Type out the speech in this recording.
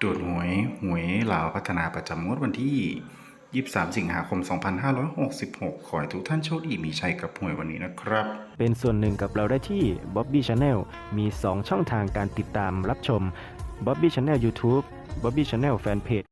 ตรวจหวยหวยลาวพัฒนาประจำงวดวันที่ 23 สิงหาคม 2566 ขอให้ทุกท่านโชคดีมีชัยกับหวยวันนี้นะครับ เป็นส่วนหนึ่งกับเราได้ที่ Bobby Channel มี 2 ช่องทางการติดตามรับชม Bobby Channel YouTube Bobby Channel Fanpage